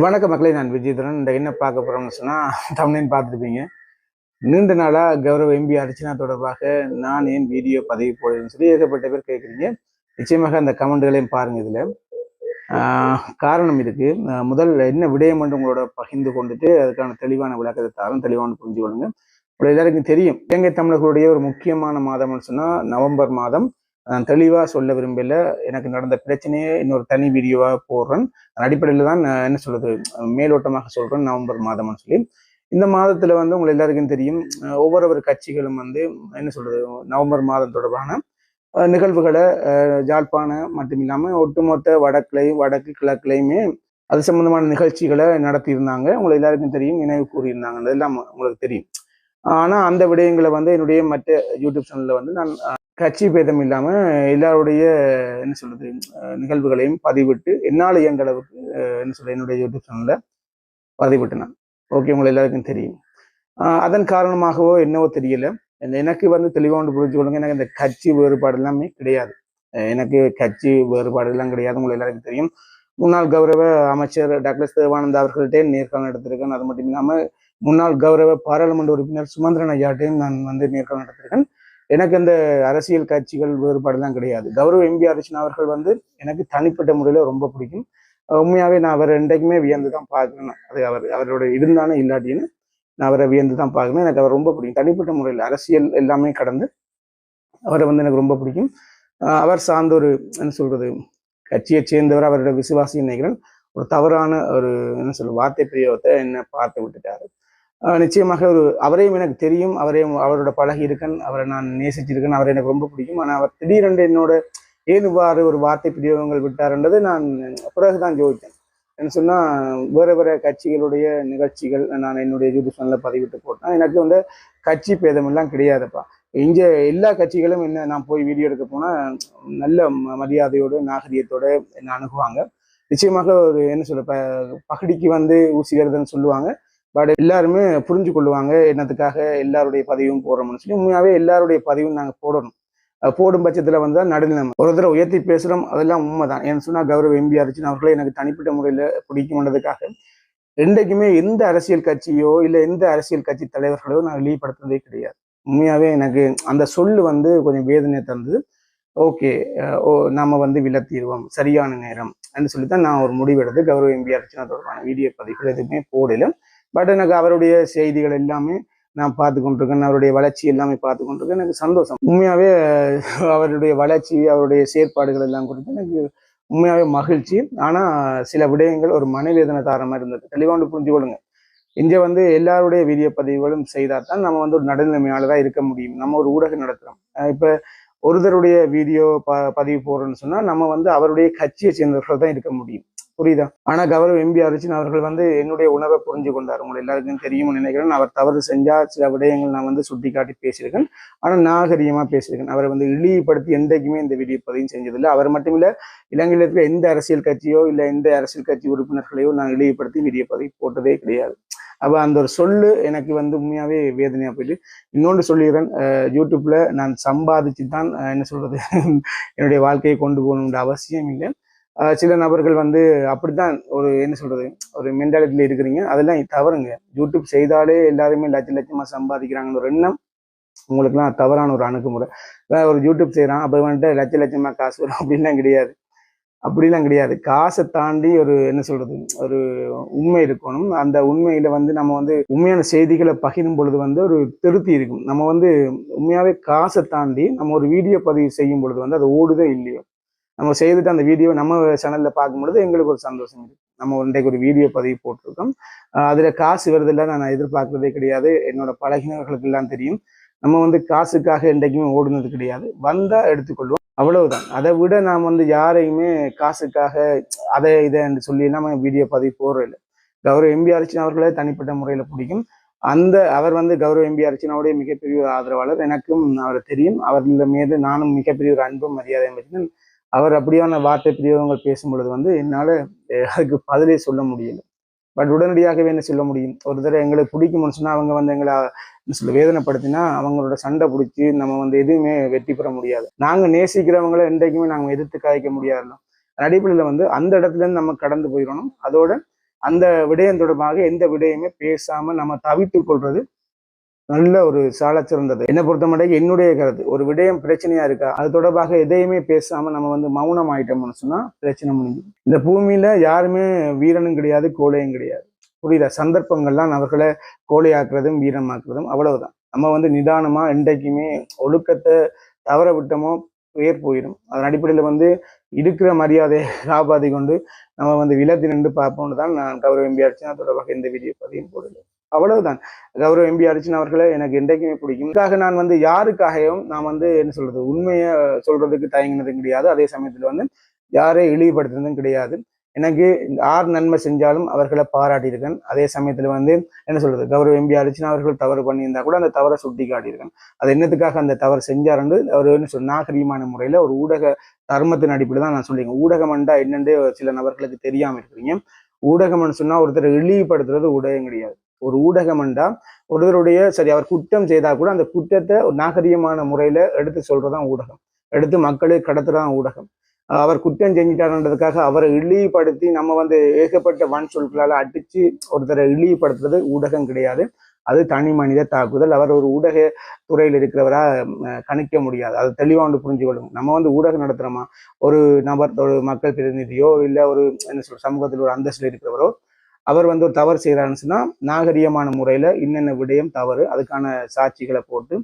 வணக்க மக்களே நான் விஜயதரன். இந்த என்ன பார்க்க போறோம்னு சொன்னால் தமிழ்னு பார்த்துருப்பீங்க. நீண்ட நாளாக கௌரவ எம்பி அர்ச்சனா தொடர்பாக நான் ஏன் வீடியோ பதிவு போடுறேன்னு சொல்லி ஏகப்பட்ட பேர் கேட்குறீங்க. நிச்சயமாக அந்த கமெண்ட்களையும் பாருங்க இதில். காரணம் இருக்கு முதல் என்ன விடயம் என்று உங்களோட பகிர்ந்து கொண்டுட்டு அதுக்கான தெளிவான விளக்கத்தை தாரும் தெளிவான புரிஞ்சு கொள்ளுங்க. உங்களுக்கு எல்லாருக்கும் தெரியும் இலங்கை தமிழர்களுடைய ஒரு முக்கியமான மாதம்னு சொன்னால் நவம்பர் மாதம். தெளிவாக சொல்ல விரும்பல. எனக்கு நடந்த பிரச்சனையே இன்னொரு தனி வீடியோவாக போடுறேன். அதன் அடிப்படையில் தான் நான் என்ன சொல்கிறது மேலோட்டமாக சொல்கிறேன் நவம்பர் மாதம்னு சொல்லி. இந்த மாதத்தில் வந்து உங்களை எல்லாருக்கும் தெரியும் அஹ் ஒவ்வொரு கட்சிகளும் வந்து என்ன சொல்கிறது நவம்பர் மாதம் தொடர்பான நிகழ்வுகளை ஜாழ்ப்பாண மட்டும் இல்லாமல் ஒட்டுமொத்த வடக்குலையும் வடக்கு கிழக்குலையுமே அது சம்மந்தமான நிகழ்ச்சிகளை நடத்தியிருந்தாங்க. உங்களை எல்லாருக்கும் தெரியும் நினைவு கூறியிருந்தாங்க. அதெல்லாம் உங்களுக்கு தெரியும். ஆனால் அந்த விடயங்களை வந்து என்னுடைய மற்ற யூடியூப் சேனலில் வந்து நான் கட்சி பேதம் இல்லாம எல்லாருடைய என்ன சொல்றது நிகழ்வுகளையும் பதிவிட்டு என்னால் இயங்க அளவுக்கு என்ன சொல்றது என்னுடைய யூடியூப் சேனல்ல பதிவிட்டேன் நான். ஓகே உங்களை எல்லாருக்கும் தெரியும். அதன் காரணமாகவோ என்னவோ தெரியல. இந்த எனக்கு வந்து தெளிவாக ஒன்று புரிஞ்சு கொள்ளுங்க. எனக்கு இந்த கட்சி வேறுபாடு எல்லாமே கிடையாது. எனக்கு கட்சி வேறுபாடு எல்லாம் கிடையாது. உங்களை எல்லாருக்கும் தெரியும். முன்னாள் கௌரவ அமைச்சர் டாக்டர் தேவானந்த் அவர்கள்ட்டே நேர்காணல் எடுத்திருக்கேன். அது மட்டும் இல்லாமல் முன்னாள் கௌரவ பாராளுமன்ற உறுப்பினர் சுமந்திரன் ஐயாட்டையும் நான் வந்து நேர்காணல் நடத்திருக்கேன் எனக்கு அந்த அரசியல் கட்சிகள் வேறுபாடுலாம் கிடையாது. கௌரவ எம்பி அர்ச்சனா அவர்கள் வந்து எனக்கு தனிப்பட்ட முறையில் ரொம்ப பிடிக்கும். உண்மையாகவே நான் அவரை என்றைக்குமே வியந்து தான் பார்க்கணும். அது அவர் அவரோட இருந்தானே இல்லாட்டின்னு நான் அவரை வியந்து தான் பார்க்கணும். எனக்கு அவர் ரொம்ப பிடிக்கும். தனிப்பட்ட முறையில் அரசியல் எல்லாமே கடந்து அவரை வந்து எனக்கு ரொம்ப பிடிக்கும். அவர் சார்ந்த ஒரு என்ன சொல்றது கட்சியை சேர்ந்தவர் அவரோட விசுவாசி நினைக்கிறேன். ஒரு தவறான ஒரு என்ன சொல்ற வார்த்தை பிரயோகத்தை என்ன பார்த்து விட்டுட்டாரு. நிச்சயமாக ஒரு அவரையும் எனக்கு தெரியும். அவரையும் அவரோட பழகி இருக்கேன். அவரை நான் நேசிச்சிருக்கேன். அவரை எனக்கு ரொம்ப பிடிக்கும். ஆனால் அவர் திடீரென்று என்னோட ஏன் இவ்வாறு ஒரு வார்த்தை பிரியோகங்கள் விட்டார்ன்றது நான் பிறகுதான் ஜோதித்தேன் என்ன சொன்னா வேற வேற கட்சிகளுடைய நிகழ்ச்சிகள் நான் என்னுடைய யூடியூப் பதிவிட்டு போட்டேன். எனக்கு வந்து கட்சி பேதமெல்லாம் கிடையாதுப்பா. இங்கே எல்லா கட்சிகளும் என்ன நான் போய் வீடியோ எடுக்க போனால் நல்ல ம- மரியாதையோட நாகரிகத்தோட என்ன அணுகுவாங்க. நிச்சயமாக ஒரு என்ன சொல்ல ப- பகடிக்கு வந்து ஊசிகிறதுன்னு சொல்லுவாங்க. பட் எல்லாருமே புரிஞ்சு கொள்ளுவாங்க என்னத்துக்காக எல்லாருடைய பதிவும் போடுறோம்னு சொல்லி. உண்மையாகவே எல்லாருடைய பதிவும் நாங்கள் போடணும். போடும் பட்சத்தில் வந்து தான் நடுநிலைமை ஒரு தடவை உயர்த்தி பேசுகிறோம் அதெல்லாம் உண்மை தான் ஏன்னு சொன்னால் கௌரவ எம்பி அர்ச்சனா அவர்களை எனக்கு தனிப்பட்ட முறையில் பிடிக்கும்ன்றதுக்காக என்றைக்குமே எந்த அரசியல் கட்சியோ இல்லை எந்த அரசியல் கட்சி தலைவர்களோ நான் வெளிப்படுத்துறதே கிடையாது. உண்மையாகவே எனக்கு அந்த சொல்லு வந்து கொஞ்சம் வேதனையை தந்தது. ஓகே ஓ நம்ம வந்து விலத்திடுவோம். சரியான நேரம். அப்படின்னு சொல்லி தான் நான் ஒரு முடிவெடுத்து கௌரவ எம்பி அர்ச்சனா தொடர்பான வீடியோ பதிவுகள் எதுவுமே போடலும் பட் எனக்கு அவருடைய செய்திகள் எல்லாமே நான் பார்த்து கொண்டிருக்கேன் அவருடைய வளர்ச்சி எல்லாமே பார்த்து கொண்டிருக்கேன் எனக்கு சந்தோஷம். உண்மையாகவே அவருடைய வளர்ச்சி அவருடைய செயற்பாடுகள் எல்லாம் குறித்து எனக்கு உண்மையாகவே மகிழ்ச்சி. ஆனால் சில விடயங்கள் ஒரு மனவேதனை தார மாதிரி இருந்தது. தெளிவாண்டு புரிஞ்சு கொள்ளுங்க. இங்கே வந்து எல்லாருடைய வீடியோ பதிவுகளும் செய்தால் தான் நம்ம வந்து ஒரு நடுநிலைமையாளராக இருக்க முடியும். நம்ம ஒரு ஊடகம் நடத்துகிறோம் இப்போ ஒருத்தருடைய வீடியோ ப பதிவு போடுறோன்னு சொன்னால் நம்ம வந்து அவருடைய கட்சியை சேர்ந்தவர்கள் தான் இருக்க முடியும். புரியுதா? ஆனா கௌரவ் எம்பி அர்ஜுன் அவர்கள் வந்து என்னுடைய உணர்வை புரிஞ்சு கொண்டார். உங்களை எல்லாருக்கும் தெரியும்னு நினைக்கிறேன். அவர் தவறு செஞ்சா சில விடயங்கள் நான் வந்து சுட்டி காட்டி பேசியிருக்கேன். ஆனா நாகரிகமா பேசியிருக்கேன். அவரை வந்து இழிவுபடுத்தி என்றைக்குமே இந்த வீடியோ பதிவு செஞ்சதில்லை. அவர் மட்டும் இல்ல இலங்கையில் இருக்கிற எந்த அரசியல் கட்சியோ இல்ல எந்த அரசியல் கட்சி உறுப்பினர்களையோ நான் இழிவுபடுத்தி வீடியோ பதிவு போட்டதே கிடையாது. அப்ப அந்த ஒரு சொல்லு எனக்கு வந்து உண்மையாவே வேதனையா போயிட்டு இன்னொன்று சொல்லிடுறேன். யூடியூப்பில் யூடியூப்ல நான் சம்பாதிச்சு தான் என்ன சொல்றது என்னுடைய வாழ்க்கையை கொண்டு போகணுன்ற அவசியம் இல்லை. சில நபர்கள் வந்து அப்படித்தான் ஒரு என்ன சொல்றது ஒரு மென்டாலிட்டியில இருக்கிறீங்க. அதெல்லாம் தவறுங்க. யூடியூப் செய்தாலே எல்லாருமே லட்ச லட்சமா சம்பாதிக்கிறாங்கன்னு ஒரு எண்ணம் உங்களுக்குலாம் தவறான ஒரு அணுகுமுறை. ஒரு யூடியூப் செய்கிறான் அப்போ வந்துட்டு லட்ச லட்சமா காசு வரும் அப்படின்லாம் கிடையாது. அப்படிலாம் கிடையாது. காசை தாண்டி ஒரு என்ன சொல்றது ஒரு உண்மை இருக்கணும். அந்த உண்மையில வந்து நம்ம வந்து உண்மையான செய்திகளை பகிரும் பொழுது வந்து ஒரு திருப்தி இருக்கும். நம்ம வந்து உண்மையாவே காசை தாண்டி நம்ம ஒரு வீடியோ பதிவு செய்யும் பொழுது வந்து அது ஓடுதே இல்லையோ. நம்ம செய்துட்டு அந்த வீடியோ நம்ம சேனல்ல பார்க்கும் பொழுது எங்களுக்கு ஒரு சந்தோஷம் இருக்கு. நம்ம இன்றைக்கு ஒரு வீடியோ பதிவு போட்டிருக்கோம். அதில் அதுல காசு வருதில்ல நான் எதிர்பார்க்கறதே கிடையாது. என்னோட பழகினர்களுக்கு எல்லாம் தெரியும். நம்ம வந்து காசுக்காக என்றைக்குமே ஓடுனது கிடையாது. வந்தா எடுத்துக்கொள்வோம். அவ்வளவுதான். அதை விட நாம் வந்து யாரையுமே காசுக்காக அதை இதை என்று சொல்லி நம்ம வீடியோ பதிவு போடுறது இல்லை கௌரவ எம்பி அர்ச்சனா அவர்களே தனிப்பட்ட முறையில் பிடிக்கும். அந்த அவர் வந்து கௌரவ எம்பி அர்ச்சனாவுடைய மிகப்பெரிய ஒரு ஆதரவாளர். எனக்கும் அவர் தெரியும். அவர்கள் மீது நானும் மிகப்பெரிய ஒரு அன்பும் மரியாதையும் வச்சுன்னு அவர் அப்படியான வார்த்தை பிரயோகங்கள் பேசும் பொழுது வந்து என்னால் அதுக்கு பதிலே சொல்ல முடியல. பட் உடனடியாகவே என்ன சொல்ல முடியும்? ஒரு தடவை எங்களுக்கு பிடிக்கும்னு சொன்னால் அவங்க வந்து எங்களை என்ன சொல்ல வேதனைப்படுத்தினா அவங்களோட சண்டை பிடிச்சி நம்ம வந்து எதுவுமே வெற்றி பெற முடியாது. நாங்கள் நேசிக்கிறவங்களை என்றைக்குமே நாங்கள் எதிர்த்து காய்க்க முடியாதுல்ல அடிப்படையில் வந்து அந்த இடத்துல இருந்து நம்ம கடந்து போயிடணும். அதோட அந்த விடயம் தொடர்பாக எந்த விடயமே பேசாமல் நம்ம தவித்து கொள்வது நல்ல ஒரு சால சிறந்தது. என்னை பொறுத்த மட்டும் என்னுடைய கருத்து. ஒரு விடயம் பிரச்சனையா இருக்கா? அது தொடர்பாக எதையுமே பேசாம நம்ம வந்து மௌனம் ஆயிட்டோம்னு சொன்னா பிரச்சனை முடிஞ்சு இந்த பூமியில யாருமே வீரனும் கிடையாது கோழையும் கிடையாது. புரியுதா? சந்தர்ப்பங்கள்லாம் அவர்களை கோழையாக்குறதும் வீரமாக்குறதும் அவ்வளவுதான். நம்ம வந்து நிதானமா என்றைக்குமே ஒழுக்கத்தை தவற விட்டோமோ உயர் போயிடும் அதன் அடிப்படையில் வந்து இருக்கிற மரியாதையை காப்பாற்றி கொண்டு நம்ம வந்து விலத்தி நின்று பார்ப்போம்னு தான் நான் கௌரவ எம்பி தொடர்பாக இந்த வீடியோ பதியும் போடல அவ்வளவுதான். கௌரவ எம்பி அர்ச்சனா அவர்களை எனக்கு என்றைக்குமே பிடிக்கும். இதுக்காக நான் வந்து யாருக்காகவும் நான் வந்து என்ன சொல்றது உண்மையை சொல்றதுக்கு தயங்கினதும் கிடையாது. அதே சமயத்தில் வந்து யாரை இழிவுபடுத்துனதும் கிடையாது. எனக்கு யார் நன்மை செஞ்சாலும் அவர்களை பாராட்டியிருக்கேன். அதே சமயத்தில் வந்து என்ன சொல்றது கௌரவ எம்பி அர்ச்சனா அவர்கள் தவறு பண்ணியிருந்தா கூட அந்த தவறை சுட்டி காட்டியிருக்கேன் அது என்னத்துக்காக அந்த தவறு செஞ்சாருன்னு அவர் என்ன சொல் நாகரீகமான முறையில் ஒரு ஊடக தர்மத்தின் அடிப்படையில் தான் நான் சொல்லியிருக்கேன். ஊடகம்ண்டா என்னென்று சில நபர்களுக்கு தெரியாமல் இருக்கிறீங்க. ஊடகம்னு சொன்னா ஒருத்தரை இழிவுபடுத்துறது ஊடகம் கிடையாது. ஒரு ஊடகம் என்றா ஒருத்தருடைய சரி அவர் குற்றம் செய்தா கூட அந்த குற்றத்தை ஒரு நாகரீகமான முறையில எடுத்து சொல்றதான் ஊடகம். எடுத்து மக்களை கடத்துறதான் ஊடகம். அவர் குற்றம் செஞ்சிட்டாருன்றதுக்காக அவரை இழிவுபடுத்தி நம்ம வந்து ஏகப்பட்ட வன் சொற்களால் அடிச்சு ஒருத்தரை இழிவுபடுத்துறது ஊடகம் கிடையாது. அது தனி மனித தாக்குதல். அவர் ஒரு ஊடக துறையில் இருக்கிறவரா கணிக்க முடியாது. அது தெளிவா வந்து புரிஞ்சு கொள்ளும் நம்ம வந்து ஊடகம் நடத்துறோமா? ஒரு நபர் ஒரு மக்கள் பிரதிநிதியோ இல்லை ஒரு என்ன சொல்ற சமூகத்தில் ஒரு அந்தஸ்தில் இருக்கிறவரோ அவர் வந்து ஒரு தவறு செய்கிறாருன்னு சொன்னால் நாகரீகமான முறையில் இன்னென்ன விடயம் தவறு அதுக்கான சாட்சிகளை போட்டு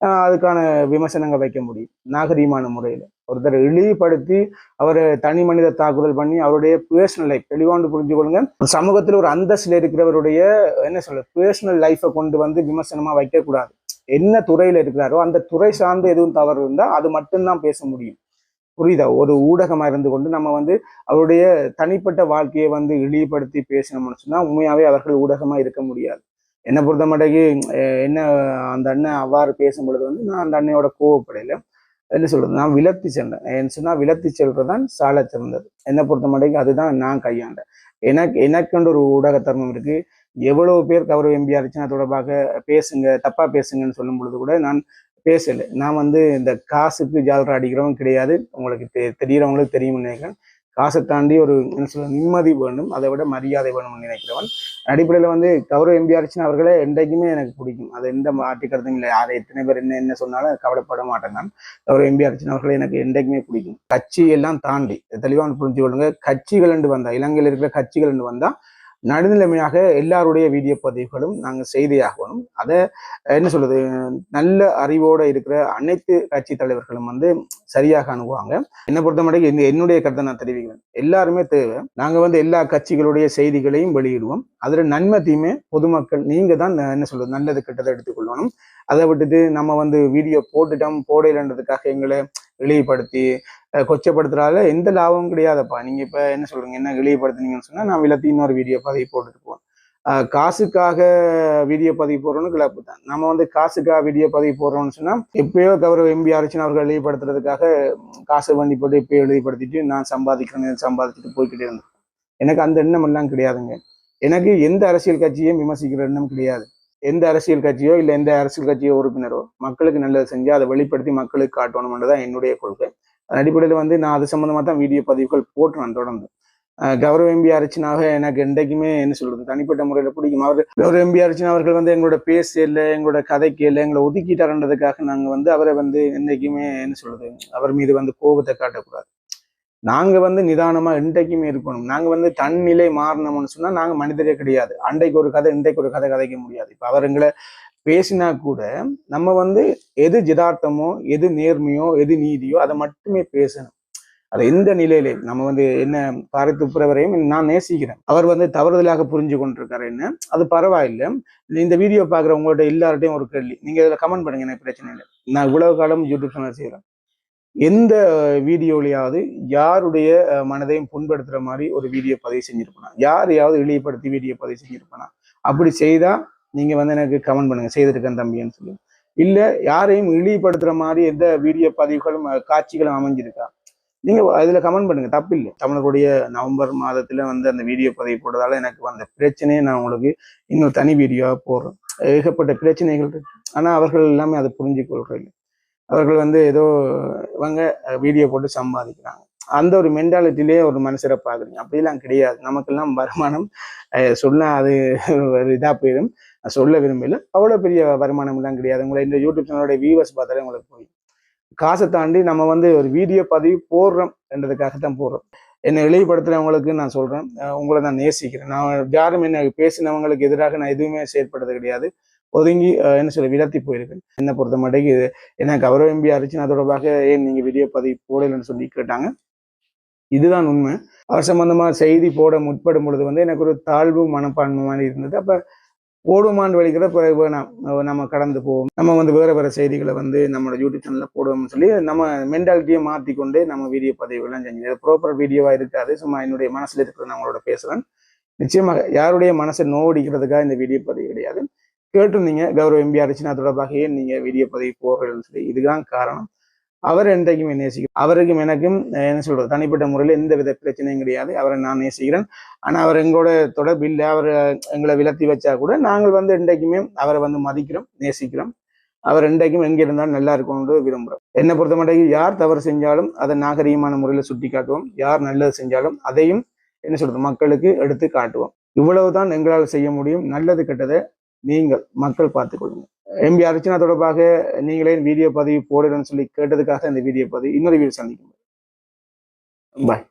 அதுக்கான விமர்சனங்கள் வைக்க முடியும் நாகரிகமான முறையில். ஒருத்தர் இழிவுபடுத்தி அவரை தனி மனித தாக்குதல் பண்ணி அவருடைய பர்சனல் லைஃப் தெளிவாண்டு புரிஞ்சு கொள்ளுங்க. சமூகத்தில் ஒரு அந்தஸ்தில் இருக்கிறவருடைய என்ன சொல்ல பர்சனல் லைஃப்பை கொண்டு வந்து விமர்சனமாக வைக்கக்கூடாது. என்ன துறையில் இருக்கிறாரோ அந்த துறை சார்ந்து எதுவும் தவறு இருந்தால் அது மட்டும்தான் பேச முடியும். புரியுதா? ஒரு ஊடகமாக இருந்து கொண்டு நம்ம வந்து அவருடைய தனிப்பட்ட வாழ்க்கையை வந்து இழிவுபடுத்தி பேசணும்னு சொன்னால் உண்மையாகவே அவர்கள் ஊடகமா இருக்க முடியாது. என்னை பொறுத்த மட்டைக்கு என்ன அந்த அண்ணன் அவ்வாறு பேசும் பொழுது வந்து நான் அந்த அண்ணையோட கோவப்படையில என்ன சொல்றது? நான் விலத்தி சென்றேன். என்ன சொன்னால் விலத்தி செல்றதுதான் சால சிறந்தது. என்னை பொறுத்த மட்டைக்கு அதுதான் நான் கையாண்டேன். எனக்கு எனக்குன்ற ஒரு ஊடக தர்மம் இருக்கு. எவ்வளவு பேர் கௌரவ எம்பி அர்ச்சனா தொடர்பாக பேசுங்க தப்பா பேசுங்கன்னு சொல்லும் பொழுது கூட நான் பேசல. நான் வந்து இந்த காசுக்கு ஜாலரா அடிக்கிறவங்க கிடையாது. உங்களுக்கு தெ தெரிகிறவங்களுக்கு தெரியும்னு நினைக்கிறேன். காசை தாண்டி ஒரு என்ன சொல்ல நிம்மதி வேணும். அதை விட மரியாதை வேணும்னு நினைக்கிறவன். அடிப்படையில் வந்து கௌரவ எம்பி அர்ச்சனா அவர்களே என்றைக்குமே எனக்கு பிடிக்கும். அது எந்த மாற்றிக்கிறதும் இல்லை. யார் எத்தனை பேர் என்ன என்ன சொன்னாலும் கவலைப்பட மாட்டேன் நான். கௌரவ எம்பி அர்ச்சனா அவர்களே எனக்கு என்றைக்குமே பிடிக்கும். கட்சி எல்லாம் தாண்டி தெளிவான புரிஞ்சு கொள்ளுங்க. கட்சிகள் என்று வந்தா இலங்கையில் இருக்கிற கட்சிகள் என்று வந்தால் நடுநிலைமையாக எல்லாருடைய வீடியோ பதிவுகளும் நாங்கள் செய்தியாகணும். அதை என்ன சொல்றது நல்ல அறிவோடு இருக்கிற அனைத்து கட்சி தலைவர்களும் வந்து சரியாக அணுகுவாங்க. என்னை பொறுத்த மட்டும் இந்த என்னுடைய கருத்தை நான் தெரிவிக்கிறேன். எல்லாருமே தேவை. நாங்கள் வந்து எல்லா கட்சிகளுடைய செய்திகளையும் வெளியிடுவோம். அதில் நன்மை தீமை பொதுமக்கள் நீங்கள் தான் என்ன சொல்றது நல்லது கெட்டதை எடுத்துக்கொள்ளணும். அதை விட்டுட்டு நம்ம வந்து வீடியோ போட்டுட்டோம் போடலைன்றதுக்காக எங்களை இழிவுபடுத்தி அஹ், கொச்சப்படுத்துறால எந்த லாபமும் கிடையாதப்பா. நீங்க இப்ப என்ன சொல்றீங்க? என்ன இழிவுபடுத்துனீங்கன்னு சொன்னா நான் விளத்தி இன்னொரு வீடியோ பதிவு போட்டுட்டு போவேன். காசுக்காக வீடியோ பதிவு போடுறோம்னு கிளப்பு தான். நம்ம வந்து காசுக்காக வீடியோ பதிவு போடுறோம்னு சொன்னா எப்பயோ கௌரவ எம்பி அர்ச்சனா அவர்கள் இழிவுபடுத்துறதுக்காக காசு வண்டி போட்டு எப்பயோ இழிவுபடுத்திட்டு நான் சம்பாதிக்கிறேன் சம்பாதிச்சுட்டு போய்கிட்டே இருந்தேன். எனக்கு அந்த எண்ணம் எல்லாம் கிடையாதுங்க. எனக்கு எந்த அரசியல் கட்சியையும் விமர்சிக்கிற எண்ணம் கிடையாது. எந்த அரசியல் கட்சியோ இல்லை எந்த அரசியல் கட்சியோ உறுப்பினரோ மக்களுக்கு நல்லது செஞ்சு அதை வெளிப்படுத்தி மக்களுக்கு காட்டணும்ன்றதான் என்னுடைய கொள்கை. அதன் அடிப்படையில் வந்து நான் அது சம்மந்தமாக தான் வீடியோ பதிவுகள் போட்டுறேன் தொடர்ந்து கௌரவ எம்பி அர்ச்சனாக எனக்கு என்றைக்குமே என்ன சொல்றது தனிப்பட்ட முறையில் பிடிக்கும். அவர் கௌரவ எம்பி அர்ச்சனா அவர்கள் வந்து எங்களோட பேச இல்லை எங்களோட கதைக்கு இல்லை எங்களை ஒதுக்கிட்டாருன்றதுக்காக நாங்கள் வந்து அவரை வந்து என்றைக்குமே என்ன சொல்றது அவர் மீது வந்து கோபத்தை காட்டக்கூடாது. நாங்க வந்து நிதானமாக இன்றைக்குமே இருக்கணும். நாங்க வந்து தன்னிலை மாறணும்னு சொன்னால் நாங்க மனிதரே கிடையாது. அன்றைக்கு ஒரு கதை இன்றைக்கு ஒரு கதை கதைக்க முடியாது. இப்போ அவருங்களை பேசினா கூட நம்ம வந்து எது ஜிதார்த்தமோ எது நேர்மையோ எது நீதியோ அதை மட்டுமே பேசணும். அது எந்த நிலையிலே? நம்ம வந்து என்ன பாரத்துப்புறவரையும் நான் நேசிக்கிறேன். அவர் வந்து தவறுதலாக புரிஞ்சு கொண்டிருக்காரு என்ன? அது பரவாயில்லை. இந்த வீடியோ பார்க்குற உங்கள்ட்ட எல்லார்ட்டையும் ஒரு கேள்வி. நீங்கள் இதில் கமெண்ட் பண்ணுங்க எனக்கு பிரச்சனை இல்லை நான் இவ்வளவு காலம் யூடியூப் சேனல் செய்கிறேன் எந்த வீடியோலையாவது யாருடைய மனதையும் புண்படுத்துற மாதிரி ஒரு வீடியோ பதிவு செஞ்சுருப்பேனா? யாரையாவது இழிவுபடுத்தி வீடியோ பதிவு செஞ்சுருப்பேனா? அப்படி செய்தா நீங்க வந்து எனக்கு கமெண்ட் பண்ணுங்க. செய்திருக்கேன் தம்பின்னு சொல்லி. இல்லை யாரையும் இழிவுபடுத்துகிற மாதிரி எந்த வீடியோ பதிவுகளும் காட்சிகளும் அமைஞ்சிருக்கா? நீங்க அதுல கமெண்ட் பண்ணுங்க. தப்பில்லை. தமிழருடைய தமிழர்களுடைய நவம்பர் மாதத்துல வந்து அந்த வீடியோ பதிவு போட்டதால எனக்கு வந்த பிரச்சனையை நான் உங்களுக்கு இன்னும் தனி வீடியோவாக போடுறேன். ஏகப்பட்ட பிரச்சனைகள் இருக்கு. ஆனா அவர்கள் எல்லாமே அதை புரிஞ்சு கொள்றது அவர்கள் வந்து ஏதோ இவங்க வீடியோ போட்டு சம்பாதிக்கிறாங்க. அந்த ஒரு மென்டாலிட்டிலே ஒரு மனுஷரை பாக்குறீங்க அப்படிலாம் கிடையாது. நமக்கெல்லாம் வருமானம் சொன்னால் சொன்னா அது ஒரு இதா போயிடும். நான் சொல்ல விரும்பல அவ்வளோ பெரிய வருமானம் எல்லாம் கிடையாது. உங்களை இந்த யூடியூப் சேனலோட வியூவர்ஸ் பார்த்தாலே உங்களுக்கு போய் காசை தாண்டி நம்ம வந்து ஒரு வீடியோ பதிவு போடுறோம் என்றதுக்காக தான் போடுறோம். என்னை இழிவுபடுத்துறவங்களுக்கு நான் சொல்றேன். உங்களை நான் நேசிக்கிறேன். நான் யாரும் என்ன பேசினவங்களுக்கு எதிராக நான் எதுவுமே செயற்படுறது கிடையாது. ஒதுங்கி என்ன சொல்ல விலத்தி போயிருக்கேன் என்னை பொறுத்த மட்டும் இது என்ன கௌரவ எம்பி அரிச்சினா தொடர்பாக ஏன் நீங்க வீடியோ பதிவு போடலைன்னு சொல்லி கேட்டாங்க. இதுதான் உண்மை. அவர் சம்பந்தமா செய்தி போட முற்படும் பொழுது வந்து எனக்கு ஒரு தாழ்வு மனப்பான்மை மாதிரி இருந்தது. அப்ப போடுமான்னு வலிக்கிற பிறகு வேணாம் நம்ம கடந்து போவோம். நம்ம வந்து வேற வேற செய்திகளை வந்து நம்மளோட யூடியூப் சேனல்ல போடுவோம்னு சொல்லி நம்ம மென்டாலிட்டியை மாற்றிக்கொண்டு நம்ம வீடியோ பதிவுகள்லாம் செஞ்சு ப்ராப்பர் வீடியோவா இருக்காது. சும்மா என்னுடைய மனசுல இருக்கிறது நான் உங்களோட பேசுறேன். நிச்சயமாக யாருடைய மனசை நோடிக்கிறதுக்காக இந்த வீடியோ பதிவு கிடையாது. கேட்டிருந்தீங்க. கௌரவ எம்பி அரிச்சினா தொடர்பாக ஏன் நீங்க வீடியோ பதிவு போடுறீங்கன்னு சொல்லி. இதுதான் காரணம். அவர் என்றைக்குமே நேசிக்கிறேன் அவருக்கும் எனக்கும் என்ன சொல்றது தனிப்பட்ட முறையில் எந்த வித பிரச்சனையும் கிடையாது. அவரை நான் நேசிக்கிறேன். ஆனா அவர் எங்களோட தொடர்பு இல்லை. அவர் எங்களை விலத்தி வச்சா கூட நாங்கள் வந்து என்றைக்குமே அவரை வந்து மதிக்கிறோம் நேசிக்கிறோம். அவர் என்றைக்கும் எங்க இருந்தாலும் நல்லா இருக்கணும்னு விரும்புகிறோம் என்னை பொறுத்த மட்டும் யார் தவறு செஞ்சாலும் அதை நாகரீகமான முறையில் சுட்டி காட்டுவோம் யார் நல்லது செஞ்சாலும் அதையும் என்ன சொல்றது மக்களுக்கு எடுத்து காட்டுவோம். இவ்வளவுதான் எங்களால் செய்ய முடியும். நல்லது கெட்டதை நீங்கள் மக்கள் பார்த்து கொள்ளுங்க எம்பி அர்ச்சனா தொடர்பாக நீங்களே வீடியோ பதிவு போடுறேன்னு சொல்லி கேட்டதுக்காக இந்த வீடியோ பதிவு இன்னொரு வீடியோ சந்திக்கும் பாய்